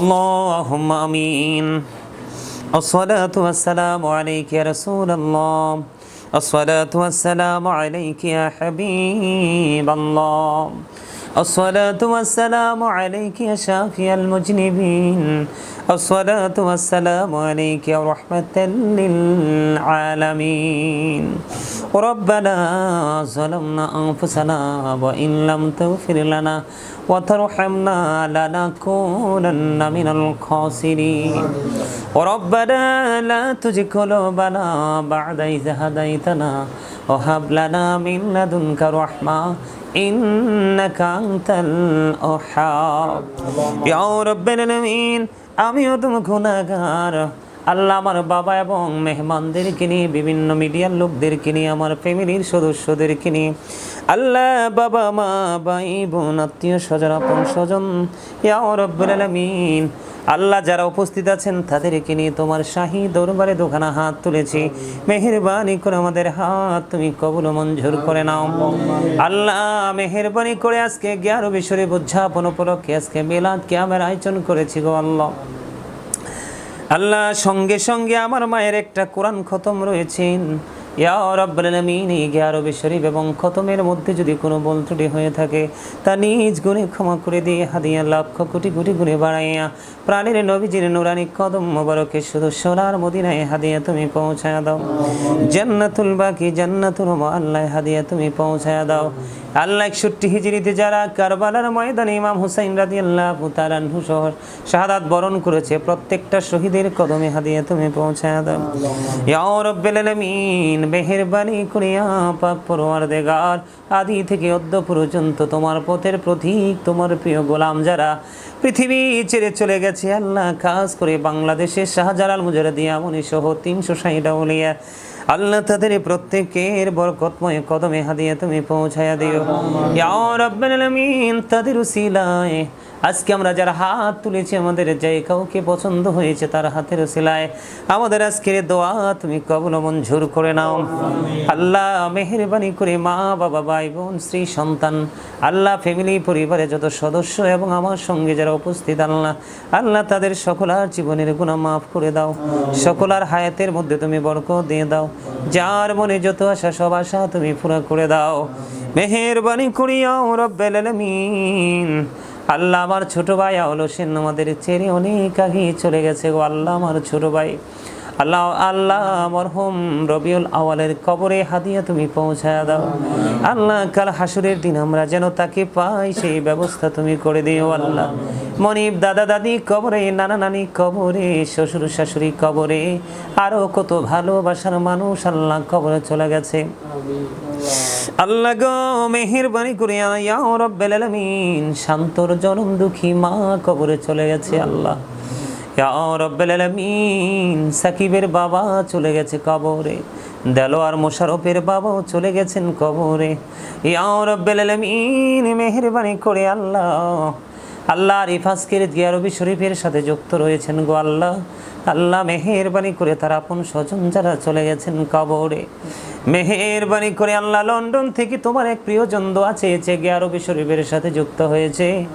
اللهم آمين. الصلاة والسلام عليك يا رسول الله. الصلاة والسلام عليك يا حبيب الله. الصلاة والسلام عليك يا شافي المجنبين الصلاة والسلام عليك يا رحمة للعالمين ربنا ظلمنا أنفسنا وإن لم تغفر لنا وترحمنا لنكونن من الخاسرين ربنا لا تزغ قلوبنا بعد إذ هديتنا وهب لنا من لدنك رحمة আমিও তুমি গুণাগার। আল্লাহ আমার বাবা এবং মেহমানদেরকে নিয়ে, বিভিন্ন মিডিয়ার লোকদেরকে নিয়ে, আমার ফ্যামিলির সদস্যদেরকে নিয়ে, আল্লাহ বাবা, মা, ভাই, বোন, আত্মীয় স্বজন, আপন স্বজন ইয়াও রব্বুল আলমিন আল্লাহ যারা উপস্থিত আছেন, তাদেরকে নিয়ে তোমার শাহী দরবারে দোকানা হাত তুলেছি। মেহেরবানি করে আমাদের হাত তুমি কবুল মঞ্জুর করে নাও। আল্লাহ, মেহেরবানি করে আজকে জ্ঞান বিশ্বরে উদযাপন উপলক্ষে আজকে মিলাদ কিয়ামের আয়োজন করেছি গো আল্লাহ। আল্লাহ, সঙ্গে সঙ্গে আমার মায়ের একটা কোরআন খতম রয়েছেন ইয়া রব্বুল আলামিন, এই গ্যারবে শরীফ এবং খতমের মধ্যে যদি কোনো বল ত্রুটি হয়ে থাকে, তা নিজ গুণে ক্ষমা করে দিয়ে হাদিয়া লক্ষ কোটি কোটি গুণে বাড়াইয়া। প্রাণের নবীজির নুরানি কদম মোবারকে শুধু সোনার মদিনায় হাদিয়া তুমি পৌঁছায় দাও। জান্নাতুল বাকি জান্নাতুল আল্লাহ হাদিয়া তুমি পৌঁছায় দাও। আল্লাহ একষট্টি হিজড়িতে যারা কারবালার ময়দানে ইমাম হুসাইন রাজি আল্লাহ তারানহু শহর শাহাদাত বরণ করেছে, প্রত্যেকটা শহীদের কদমে হাদিয়া তুমি পৌঁছায় দাও। ইয়া রব্বিল আলামিন মেহেরবানি করিয়া পাক পরওয়ারদেগার। আদি থেকে অদ্য পর্যন্ত তোমার পথের প্রতীক, তোমার প্রিয় গোলাম যারা। পৃথিবী ছেড়ে চলে গেছে আল্লাহ কাজ করে বাংলাদেশের শাহজালাল মুজারদিয়া মনি সহ তিনশো ষাট উলিয়া আল্লাহ তাদের প্রত্যেকের বরকতময় কদমে হাদিয়া তুমি পৌঁছায়া দিও। তাদের উসিলায়। আজকে আমরা যারা হাত তুলেছি, আমাদের যে কাউকে পছন্দ হয়েছে তার হাতের উসিলায়। আমাদের আজকের দোয়া তুমি কবল মঞ্জুর করে নাও। আল্লাহ মেহেরবানি করে মা, বাবা, ভাই, বোন, স্ত্রী, সন্তান, আল্লাহ ফ্যামিলি পরিবারে যত সদস্য এবং আমার সঙ্গে যারা উপস্থিত, আল্লাহ আল্লাহ তাদের সকলার জীবনের গুণা মাফ করে দাও। সকলার হায়াতের মধ্যে তুমি বরকত দিয়ে দাও। যার মনে যত আশা, সব আশা তুমি পুরা করে দাও। মেহেরবানি করিয়াও রব্বেল মিন আল্লাহ আমার ছোট ভাই আলো হোসেন আমাদের ছেড়ে অনেক আগে চলে গেছে গো। আল্লাহ আমার ছোট ভাই। আল্লাহ আল্লাহ, মরহুম রবিউল আওয়ালের কবরে হাদিয়া তুমি পৌঁছায় দাও। আল্লাহ, কাল হাসুরের দিন আমরা যেন তাকে পাই, সেই ব্যবস্থা তুমি করে দিও আল্লাহ। মনিব দাদা দাদি কবরে, নানা নানি কবরে, শ্বশুর শাশুড়ি কবরে, আরও কত ভালোবাসার মানুষ আল্লাহ কবরে চলে গেছে। আল্লাহ গো, মেহেরবানি করে ইয়া রব্বাল আলামিন, শান্তর জনম দুঃখী মা কবরে চলে গেছে আল্লাহ। রব্বাল আলামিন, সাকিবের বাবা চলে গেছে কবরে, দেলোয়ার মোশারফের বাবাও চলে গেছেন কবরে। ইয়া রব্বেল আলামিন, মেহেরবানি করে আল্লাহ আল্লাহ রিফাসকের জিয়ারবি শরীফের সাথে যুক্ত রয়েছেন গো আল্লাহ। আল্লাহ মেহেরবানি করে তার আপন স্বজন যারা চলে গেছেন কবরে। মেহেরবানি করে আল্লাহ লন্ডন থেকে তোমার এক প্রিয়জন দোয়া চেয়েছে গিয়ারবি শরীফের সাথে যুক্ত হয়েছে।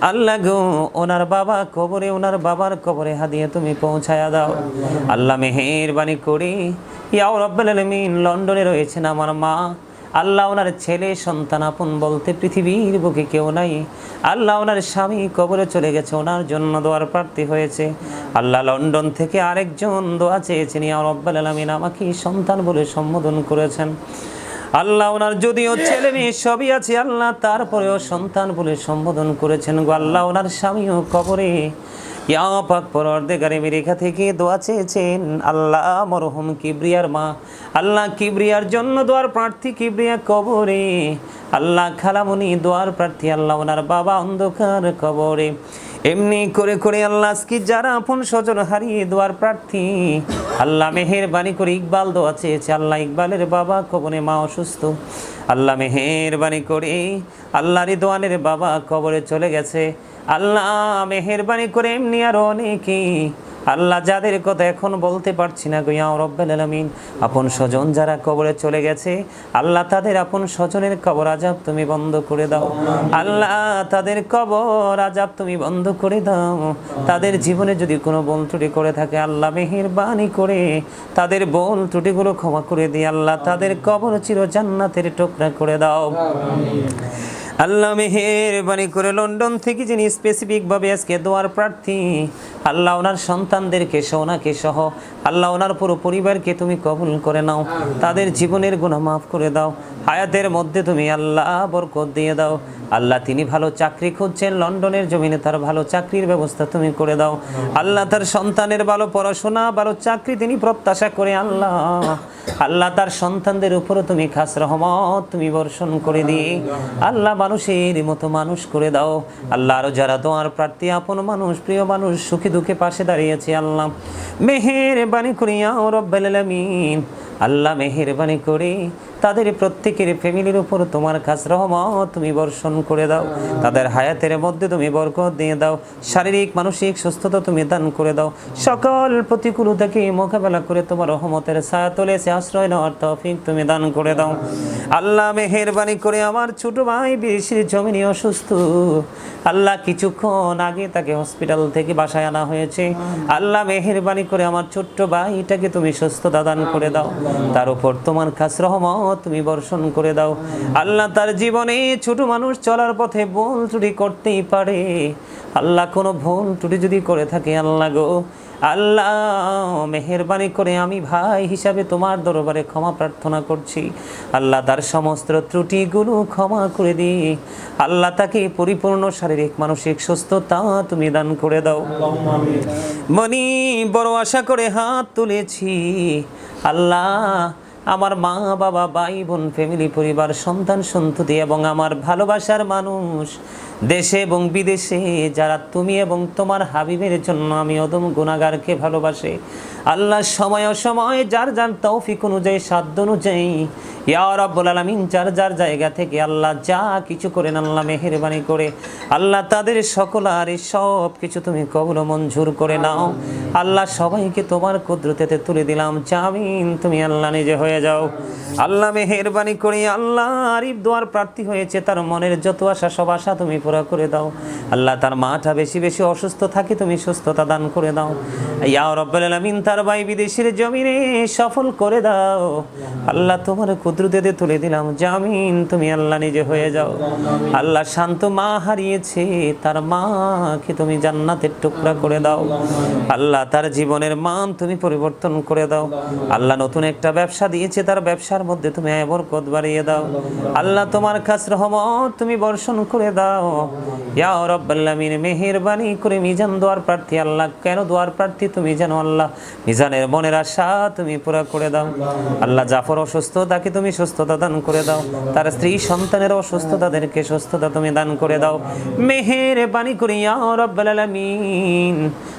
আল্লাহ গো, ওনার বাবা কবরে, ওনার বাবার কবরে হাদিয়ে তুমি পৌঁছায়া দাও। আল্লাহ মেহেরবানি করে ইয়াও রব্বাল আলামিন, লন্ডনে রয়েছেন আমার মা। আল্লাহ ওনার ছেলে, সন্তান আপন বলতে পৃথিবীর বুকে কেউ নাই। আল্লাহ ওনার স্বামী কবরে চলে গেছে, ওনার জন্য দোয়ার প্রার্থী হয়েছে। আল্লাহ লন্ডন থেকে আরেকজন দোয়া চেয়েছেন, ইয়া রব্বাল আলামিন, আমাকে সন্তান বলে সম্বোধন করেছেন। আল্লাহ ওনার যদিও ছেলে মেয়ে সবই আছে, আল্লাহ তারপরেও সন্তান বলে সম্বোধন করেছেন গো। আল্লাহ ওনার স্বামীও কবরে ইয়া পাক পরওয়ারদিগারে আমেরিকা থেকে দোয়া চেয়েছেন আল্লাহ, মরহুম কিবরিয়ার মা। আল্লাহ কিবরিয়ার জন্য দোয়ার প্রার্থী কিবরিয়া কবরে। আল্লাহ খালামুনি দোয়ার প্রার্থী, আল্লাহ ওনার বাবা অন্ধকার কবরে। এমনি করে করে আল্লাহ আজকে যারা আপন স্বজন হারিয়ে দোয়ার প্রার্থী, আল্লাহ মেহেরবানি করে ইকবাল দোয়া চেয়েছে। আল্লাহ ইকবালের বাবা কবনে মা অসুস্থ। আল্লাহ মেহেরবানি করে আল্লাহ রিদওয়ানের বাবা কবরে চলে গেছে। আল্লাহ মেহেরবানি করে এমনি আরও অনেকেই আল্লাহ যাদের কথা এখন বলতে পারছি না গইয়া রব্বাল আলামিন। আপন স্বজন যারা কবরে চলে গেছে, আল্লাহ তাদের আপন স্বজনের কবর আজাব তুমি বন্ধ করে দাও। আল্লাহ তাদের কবর আজাব তুমি বন্ধ করে দাও। তাদের জীবনে যদি কোনো বল ত্রুটি করে থাকে, আল্লাহ মেহেরবানি করে তাদের বল ত্রুটিগুলো ক্ষমা করে দিয়ে আল্লাহ তাদের কবর চির জান্নাতের টুকরা করে দাও। আল্লাহ মেহেরবানি করে লন্ডন থেকে যিনি স্পেসিফিকভাবে আজকে দোয়ার প্রার্থী আল্লাহ ওনার সন্তানদেরকে সোনাকে সহ আল্লাহ ওনার পুরো পরিবারকে তুমি কবুল করে নাও। তাদের জীবনের গুণা মাফ করে দাও। হায়াতের মধ্যে তুমি আল্লাহ বরকত দিয়ে দাও। আল্লাহ তিনি ভালো চাকরি খুঁজছেন, লন্ডনের জমিনে তার ভালো চাকরির ব্যবস্থা তুমি করে দাও। আল্লাহ তার সন্তানের ভালো পড়াশোনা, ভালো চাকরি তিনি প্রত্যাশা করে আল্লাহ। আল্লাহ তার সন্তানদের উপরও তুমি খাস রহমত তুমি বর্ষণ করে দিয়ে আল্লাহ মানুষের মতো মানুষ করে দাও। আল্লাহ আরও যারা তোমার প্রার্থী, আপন মানুষ, প্রিয় মানুষ, সুখী দুঃখে পাশে দাঁড়িয়েছে আল্লাহ। মেহের বাণী করিয়া রব্বাল আল্লাহ মেহেরবানি করে তাদের প্রত্যেকের ফ্যামিলির উপর তোমার কাছ রহমত তুমি বর্ষণ করে দাও। তাদের হায়াতের মধ্যে তুমি বরকত দিয়ে দাও। শারীরিক, মানসিক সুস্থতা তুমি দান করে দাও। সকল প্রতিকূলতাকে মোকাবেলা করে তোমার রহমতের ছায়া তোলেছে, আশ্রয় নেওয়ার তফিক তুমি দান করে দাও। আল্লাহ মেহেরবানি করে আমার ছোট ভাই বিদেশের জমিনে অসুস্থ। আল্লাহ কিছুক্ষণ আগে তাকে হসপিটাল থেকে বাসায় আনা হয়েছে। আল্লাহ মেহেরবানি করে আমার ছোট্ট ভাইটাকে তুমি সুস্থতা দান করে দাও। তার উপর তোমার কাছ রহমত তুমি বর্ষণ করে দাও। আল্লাহ তার জীবনে ছোট মানুষ চলার পথে ভুল ত্রুটি করতেই পারে। আল্লাহ কোনো ভুল ত্রুটি যদি করে থাকে আল্লাহ গো আল্লাহ মেহেরবানি করে আমি ভাই হিসাবে তোমার দরবারে ক্ষমা প্রার্থনা করছি। আল্লাহ তার সমস্ত ত্রুটিগুলো ক্ষমা করে দি। আল্লাহ তাকে পরিপূর্ণ শারীরিক মানসিক সুস্থতা তুমি দান করে দাও। মনি বড় আশা করে হাত তুলেছি। আল্লাহ আমার মা, বাবা, ভাই, বোন ফ্যামিলি পরিবার, সন্তান, সন্ততি এবং আমার ভালোবাসার মানুষ দেশে এবং বিদেশে, যারা তুমি এবং তোমার হাবিবের জন্য আমি অদম গুণাগারকে ভালোবাসে। আল্লাহ সময় অসময় যার যার তৌফিক অনুযায়ী, সাধ্য অনুযায়ী, ইয়া রাব্বুল আলামিন যার যার জায়গা থেকে আল্লাহ যা কিছু করেন আল্লাহ মেহেরবানি করে। আল্লাহ তাদের সকল আর সব কিছু তুমি কবল মঞ্জুর করে নাও। আল্লাহ সবাইকে তোমার কুদরতেতে তুলে দিলাম। জামিন তুমি আল্লাহ নিজে হয়ে যাও। আল্লাহ মেহেরবানি করে আল্লাহ আরিফ দোয়ার প্রার্থী হয়েছে। তার মনের যত আশা, সব আশা তুমি পুরা করে দাও। আল্লাহ তার মাটা বেশি বেশি অসুস্থ থাকে, তুমি সুস্থতা দান করে দাও। ইয়া রব্বুল আলামিন তার ভাই বিদেশের জমিনে সফল করে দাও। আল্লাহ তোমার কুদরতেতে তুলে দিলাম জামিন, তুমি আল্লাহ নিজে হয়ে যাও। আল্লাহ শান্ত মা হারিয়েছে, তার মাকে তুমি জান্নাতের টুকরা করে দাও। আল্লাহ তার জীবনের মান তুমি পরিবর্তন করে দাও। আল্লাহ নতুন একটা ব্যবসা দিয়েছে তার ব্যবসার মধ্যে, তুমি বরকত বাড়িয়ে দাও। আল্লাহ তোমার কাছ রহমত তুমি বর্ষণ করে দাও। ইয়া রব্বাল মেহেরবানি করে মিজান দোয়ার প্রার্থী আল্লাহ। কেন দোয়ার প্রার্থী তুমি আল্লাহ? মিজানের মনের আশা তুমি পুরা করে দাও। আল্লাহ জাফর অসুস্থ তাকে তুমি সুস্থতা দান করে দাও। তার স্ত্রী সন্তানের অসুস্থ তাদেরকে সুস্থতা তুমি দান করে দাও। মেহেরবানি করি, ইয়া রব্বাল আলামিন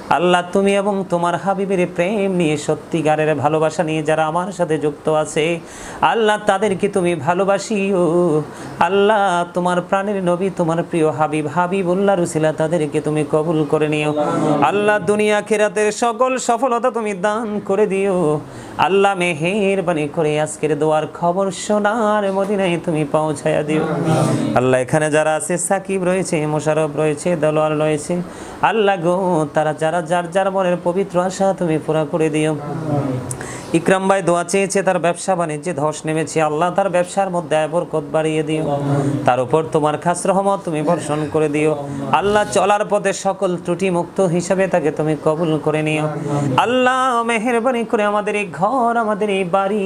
আল্লাহ, তুমি এবং তোমার হাবিবের প্রেম নিয়ে সত্যিকারের ভালোবাসা নিয়ে যারা আমার সাথে যুক্ত আছে, আল্লাহ, তাদেরকে তুমি ভালোবাসিও। আল্লাহ, তোমার প্রাণের নবী, তোমার প্রিয় হাবিব হাবিব উল্লাহ রুসিলা, তাদেরকে তুমি কবুল করে নিও। আল্লাহ, দুনিয়া খেরাতের সকল সফলতা তুমি দান করে দিও। আল্লাহ মেহেরবানি করে আজকের দোয়ার খবর শোনার মদিনায় তুমি পৌঁছায়া দিও। আল্লাহ এখানে যারা আছে, সাকিব রয়েছে মোশারফ রয়েছে, দলোয়ার রয়েছে, আল্লাহ গো, তারা যারা, যার যার মনের পবিত্র আশা তুমি পুরা করে দিও। ইকরাম ভাই দোয়া চেয়েছে, তার ব্যবসা বাণিজ্যে ধস নেমেছে। আল্লাহ তার ব্যবসার মধ্যে বরকত বাড়িয়ে দিও। তার উপর তোমার খাস রহমত তুমি বর্ষণ করে দিও। আল্লাহ চলার পথে সকল ত্রুটি মুক্ত হিসাবে তাকে তুমি কবুল করে নিও। আল্লাহ মেহরবানি করে আমাদের এই ঘর, আমাদের এই বাড়ি।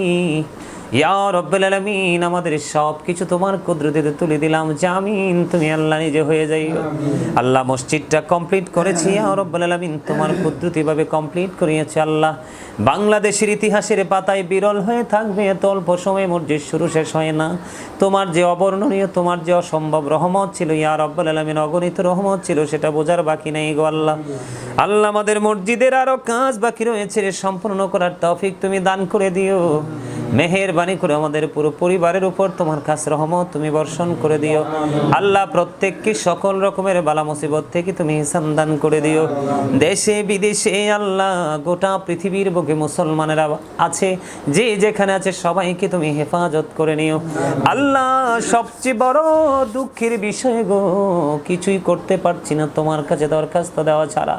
ইয়া রব্বুল আলামিন, আমাদের সব কিছু তোমার কুদরতিতে তুলে দিলাম, জামিন। তুমি আল্লাহ নিজে হয়ে যাইও আল্লাহ মসজিদটা কমপ্লিট করেছি, ইয়া রব্বুল আলামিন, তোমার কুদরতিভাবে কমপ্লিট করিয়েছে আল্লাহ। বাংলাদেশের ইতিহাসের পাতায় বিরল হয়ে থাকবে, এত অল্প সময়ে মসজিদ শুরু শেষ হয় না। তোমার যে অবর্ণনীয়, তোমার যে অসম্ভব রহমত ছিল, ইয়া রব্বুল আলামিন, অগণিত রহমত ছিল, সেটা বোঝার বাকি নেই গো আল্লাহ। আল্লাহ আমাদের মসজিদের আরও কাজ বাকি রয়েছে, সম্পূর্ণ করার তৌফিক তুমি দান করে দিও। মেহেরবানি করে আমাদের পুরো পরিবারের উপর তোমার কাছে রহমত তুমি বর্ষণ করে দিও। আল্লাহ প্রত্যেককে সকল রকমের বালা মুসিবত থেকে তুমি হিসান দান করে দিও। দেশে, বিদেশে আল্লাহ গোটা পৃথিবীর বুকে মুসলমানেরা আছে, যে যেখানে আছে সবাইকে তুমি হেফাজত করে নিও। আল্লাহ সবচেয়ে বড় দুঃখের বিষয় গো, কিছুই করতে পারছি না, তোমার কাছে দরখাস্ত দেওয়া ছাড়া।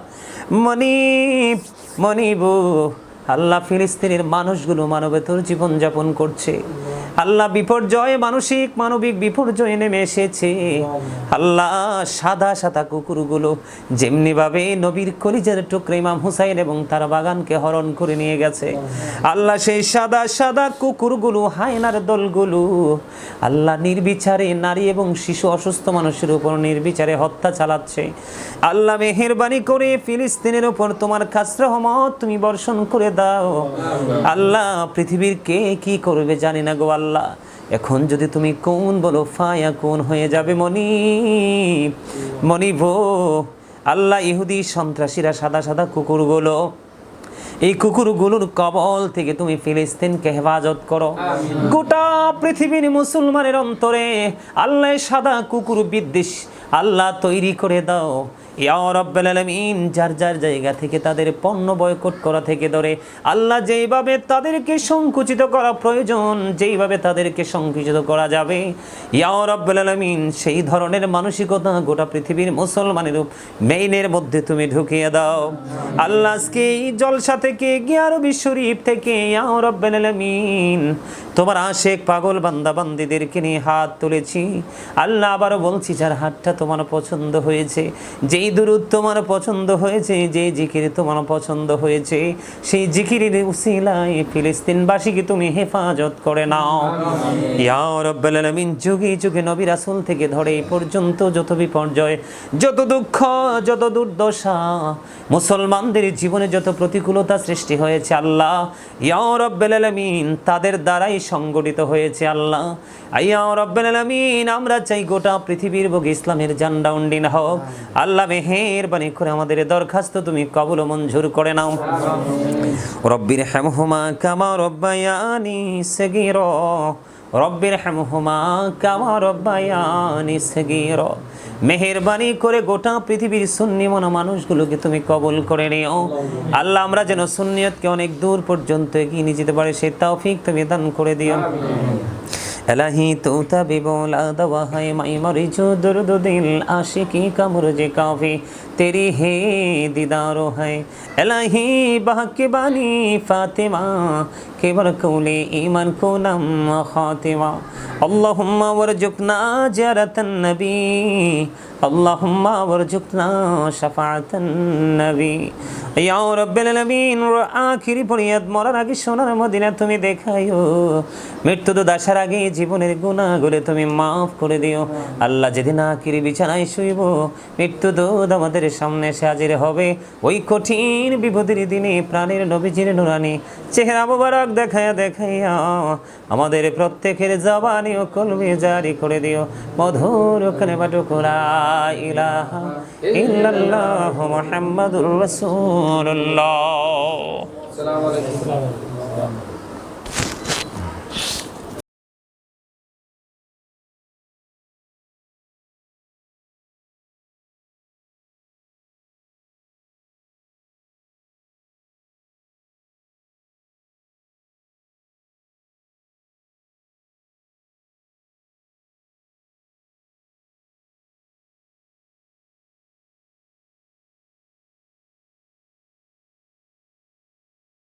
মনিব, মনিবু আল্লাহ ফিলিস্তিনের মানুষগুলো মানবেতর জীবন যাপন করছে। আল্লাহ বিপর্যয়ে মানসিক, মানবিক বিপর্যয়ে নেমে এসেছে। আল্লাহ সাদা সাদা কুকুরগুলো যেমনিভাবে নবীর কলিজের টুকরে ইমাম হুসাইন এবং তার বাগানকে হরণ করে নিয়ে গেছে। আল্লাহ সেই সাদা সাদা কুকুরগুলো, হায়নার দলগুলো, আল্লাহ নির্বিচারে নারী এবং শিশু অসুস্থ মানুষের উপর নির্বিচারে হত্যা চালাচ্ছে। আল্লাহ মেহেরবানি করে ফিলিস্তিনের উপর তোমার কাছ রহমত তুমি বর্ষণ করে দাও। আল্লাহ পৃথিবীর কে কি করবে জানি না গো আল্লাহ। এখন যদি তুমি কোন বলো ফায়া কোন হয়ে যাবে মনি? মনি ভো আল্লাহ ইহুদি সন্ত্রাসীরা সাদা সাদা কুকুরগুলো এই কুকুরগুলোর কবল থেকে তুমি ফিলিস্তিনকে হেফাজত করো। গোটা পৃথিবীর মুসলমানের অন্তরে আল্লাহ সাদা কুকুর বিদ্বেষ আল্লাহ তৈরি করে দাও। ইয়া রব্বাল আলামিন, যার যার জায়গা থেকে তাদের পণ্য বয়কট করা থেকে ধরে, আল্লাহ যেইভাবে তাদেরকে সংকুচিত করা প্রয়োজন, যেইভাবে তাদেরকে সংকুচিত করা যাবে, ইয়া রব্বাল আলামিন, সেই ধরনের মানসিকতা গোটা পৃথিবীর মুসলমানের মেইনের মধ্যে তুমি ঢুকিয়ে দাও। আল্লাহ আজকে এই জলসা থেকে গিয়ারবি শরীফ থেকে, ইয়া রব্বাল আলামিন তোমার আশেক পাগল বান্দা বান্দিদেরকে নিয়ে হাত তুলেছি। আল্লাহ আবারও বলছি, যার হাতটা তোমার পছন্দ হয়েছে, যেই দুরুদ তোমার পছন্দ হয়েছে যে জিকির তোমার পছন্দ হয়েছে, সেই জিকিরের উসিলায় ফিলিস্তিনবাসীকে তুমি হেফাজত করে নাও। ইয়া রব্বাল যুগে যুগে নবী রাসূল থেকে ধরে এই পর্যন্ত যত বিপর্যয়, যত দুঃখ, যত দুর্দশা, মুসলমানদের জীবনে যত প্রতিকূলতা সৃষ্টি হয়েছে আল্লাহ, ইয়া রব্বাল আলামিন, তাদের দ্বারাই সংগঠিত হয়েছে আল্লাহ। আইয়া রব্বাল আমরা চাই গোটা পৃথিবীর বুক ইসলামের জান্ডা উন্ডিন হোক। আল্লাহ মেহেরবানি করে আমাদের দরখাস্ত তুমি কবল মঞ্জুর করে নাও। রব্বির হেমহুমা কামা রব্বায়ানি রব্বের হ্যামহুমা কামা রব্বায়ানি সগির। মেহেরবানি করে গোটা পৃথিবীর সুন্নি মনো মানুষগুলোকে তুমি কবল করে নিও। আল্লাহ আমরা যেন সুন্নিয়তকে অনেক দূর পর্যন্ত এগিয়ে নিয়ে যেতে পারে, সে তৌফিক তুমি দান করে দিও। এলাহি তু তাবি বোলা হায় মাই মরিজু দুরদু দিল কাফি। तेरी है दीदारो है एलाही बहके बानी फातिमा के बरकौले ईमान को नम खातिमा اللهم ورزقنا زيارة النبي اللهم ورزقنا شفاعة النبي ইয়া রব্বিল আলামিন আখিরি ফরিয়াদ মরার আগে সোনার মদিনা তুমি দেখাইও মৃত্যু তো দাসার আগে জীবনের গুণাগুলো তুমি মাফ করে দিও আল্লাহ যেদিন আখিরি বিছানায় শুইব মৃত্যু দোদ আমাদের নবীজির সামনে এসে হাজির হবে। ওই কঠিন বিপদের দিনে প্রাণের নবীজির নুরানি চেহারা মুবারক দেখাইয়া দেখাইয়া আমাদের প্রত্যেকের জবানি ও কলমে জারি করে দিও। মধুর ওখানে বাটুকুরা ইলাহা ইল্লাল্লাহ মুহাম্মাদুর আলাইকুম।